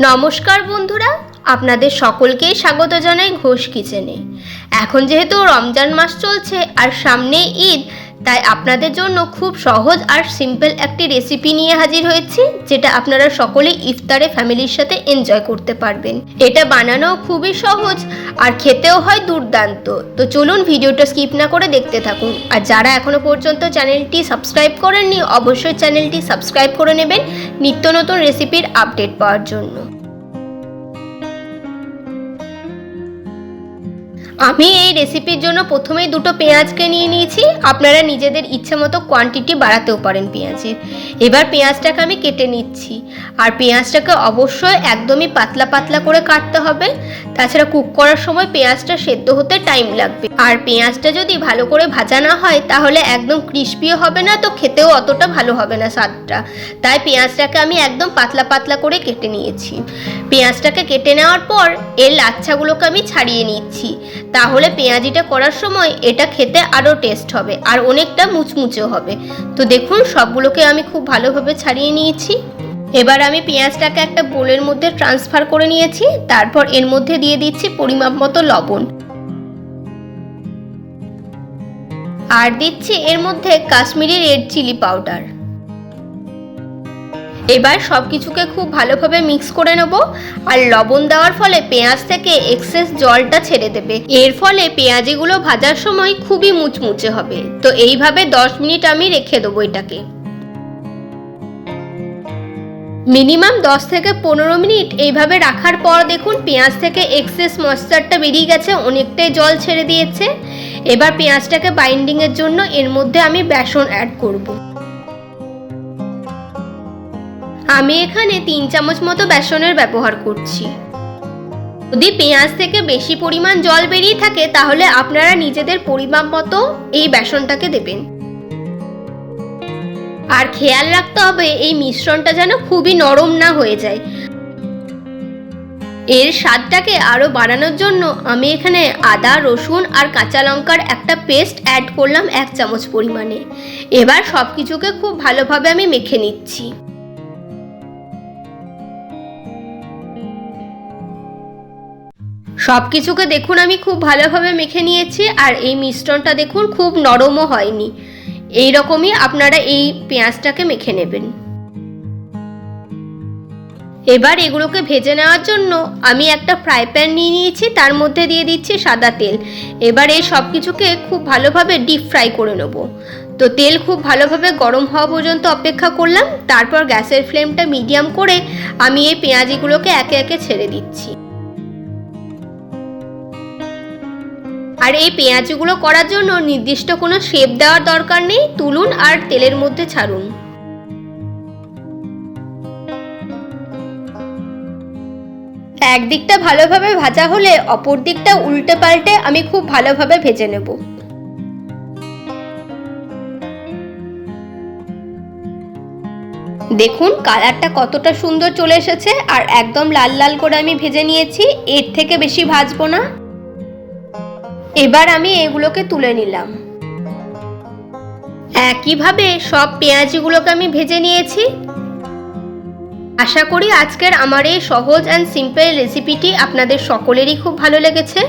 নমস্কার বন্ধুরা আপনাদের সকলকেই স্বাগত জানাই ঘোষ কিচেনে। এখন যেহেতু রমজান মাস চলছে আর সামনে ঈদ, তাই আপনাদের জন্য খুব সহজ আর সিম্পল একটি রেসিপি নিয়ে হাজির হয়েছি, যেটা আপনারা সকলে ইফতারে ফ্যামিলির সাথে এনজয় করতে পারবেন। এটা বানানো খুবই সহজ আর খেতেও হয় দুর্দান্ত। তো চলুন ভিডিওটা স্কিপ না করে দেখতে থাকুন। আর যারা এখনও পর্যন্ত চ্যানেলটি সাবস্ক্রাইব করেননি, অবশ্যই চ্যানেলটি সাবস্ক্রাইব করে নেবেন নিত্য নতুন রেসিপির আপডেট পাওয়ার জন্য। আমি এই রেসিপির জন্য প্রথমেই দুটো পেঁয়াজকে নিয়ে নিয়েছি। আপনারা নিজেদের ইচ্ছে মতো কোয়ান্টিটি বাড়াতেও পারেন পেঁয়াজের। এবার পেঁয়াজটাকে আমি কেটে নিচ্ছি। আর পেঁয়াজটাকে অবশ্যই একদমই পাতলা পাতলা করে কাটতে হবে। তাছাড়া কুক করার সময় পেঁয়াজটা সেদ্ধ হতে টাইম লাগবে। আর পেঁয়াজটা যদি ভালো করে ভাজা না হয়, তাহলে একদম ক্রিস্পিও হবে না, তো খেতেও অতটা ভালো হবে না স্বাদটা। তাই পেঁয়াজটাকে আমি একদম পাতলা পাতলা করে কেটে নিয়েছি। পেঁয়াজটাকে কেটে নেওয়ার পর, এর লাচ্ছাগুলোকে আমি ছাড়িয়ে নিচ্ছি। তাহলে পেঁয়াজিটা করার সময় এটা খেতে আরও টেস্ট হবে আর অনেকটা মুচমুচেও হবে। তো দেখুন, সবগুলোকে আমি খুব ভালোভাবে ছাড়িয়ে নিয়েছি। এবার আমি পেঁয়াজটাকে একটা বোলের মধ্যে ট্রান্সফার করে নিয়েছি। তারপর এর মধ্যে দিয়ে দিচ্ছি পরিমাপ মতো লবণ। আর দিচ্ছি এর মধ্যে কাশ্মীরি রেড চিলি পাউডার এবার সব কিছুকে খুব ভালোভাবে মিক্স করে নেব, আর লবণ দেওয়ার ফলে পেঁয়াজ থেকে এক্সেস জলটা ছেড়ে দেবে। এর ফলে পেঁয়াজিগুলো ভাজার সময় খুবই মুচমুচে হবে। তো এইভাবে 10 মিনিট আমি রেখে দেবো এটাকে। মিনিমাম 10 থেকে পনেরো মিনিট এইভাবে রাখার পর দেখুন পেঁয়াজ থেকে এক্সেস ময়েশ্চারটা বেরিয়ে গেছে, অনেকটাই জল ছেড়ে দিয়েছে। এবার পেঁয়াজটাকে বাইন্ডিংয়ের জন্য এর মধ্যে আমি বেসন অ্যাড করব। আমি এখানে তিন চামচ মতো বেসনের ব্যবহার করছি। যদি পেঁয়াজ থেকে বেশি পরিমাণ জল বেরিয়ে থাকে, তাহলে আপনারা নিজেদের পরিমাপ মতো এই বেসনটাকে দেবেন। আর খেয়াল রাখতে হবে, এই মিশ্রণটা যেন খুবই নরম না হয়ে যায়। এর স্বাদটাকে আরও বাড়ানোর জন্য আমি এখানে আদা, রসুন আর কাঁচা লঙ্কার একটা পেস্ট অ্যাড করলাম এক চামচ পরিমাণে। এবার সব কিছুকে খুব ভালোভাবে আমি মেখে নিচ্ছি। সব কিছুকে দেখুন, আমি খুব ভালোভাবে মেখে নিয়েছি আর এই মিশ্রণটা দেখুন, খুব নরমও হয়নি। এই রকমই আপনারা এই পেঁয়াজটাকে মেখে নেবেন। এবার এগুলোকে ভেজে নেওয়ার জন্য আমি একটা ফ্রাই প্যান নিয়ে নিয়েছি, তার মধ্যে দিয়ে দিচ্ছি সাদা তেল। এবার এই সব কিছুকে খুব ভালোভাবে ডিপ ফ্রাই করে নেব। তো তেল খুব ভালোভাবে গরম হওয়া পর্যন্ত অপেক্ষা করলাম, তারপর গ্যাসের ফ্লেমটা মিডিয়াম করে আমি এই পেঁয়াজিগুলোকে একে একে ছেড়ে দিচ্ছি। আর এই পেঁয়াজগুলো করার জন্য নির্দিষ্ট কোনো শেপ দেওয়ার দরকার নেই। তুলুন আর তেলের মধ্যে ছাড়ুন। একদিকটা ভালোভাবে ভাজা হলে অপর দিকটা উল্টে পাল্টে আমি খুব ভালোভাবে ভেজে নেব। দেখুন, কালারটা কতটা সুন্দর চলে এসেছে আর একদম লাল লাল করে আমি ভেজে নিয়েছি। এর থেকে বেশি ভাজবো না। এবার আমি এগুলোকে তুলে নিলাম। একইভাবে সব পেঁয়াজিগুলোকে আমি ভেজে নিয়েছি। আশা করি আজকের আমার এই সহজ অ্যান্ড সিম্পল রেসিপিটি আপনাদের সকলেরই খুব ভালো লেগেছে।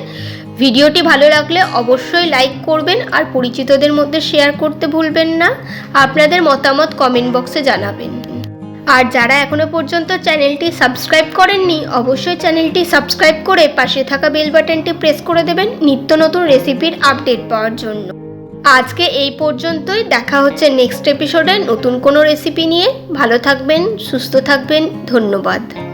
ভিডিওটি ভালো লাগলে অবশ্যই লাইক করবেন আর পরিচিতদের মধ্যে শেয়ার করতে ভুলবেন না। আপনাদের মতামত কমেন্ট বক্সে জানাবেন। আর যারা এখনও পর্যন্ত চ্যানেলটি সাবস্ক্রাইব করেননি, অবশ্যই চ্যানেলটি সাবস্ক্রাইব করে পাশে থাকা বেল বাটনটি প্রেস করে দেবেন নিত্য নতুন রেসিপির আপডেট পাওয়ার জন্য। আজকে এই পর্যন্তই, দেখা হচ্ছে নেক্সট এপিসোডে নতুন কোনো রেসিপি নিয়ে। ভালো থাকবেন, সুস্থ থাকবেন, ধন্যবাদ।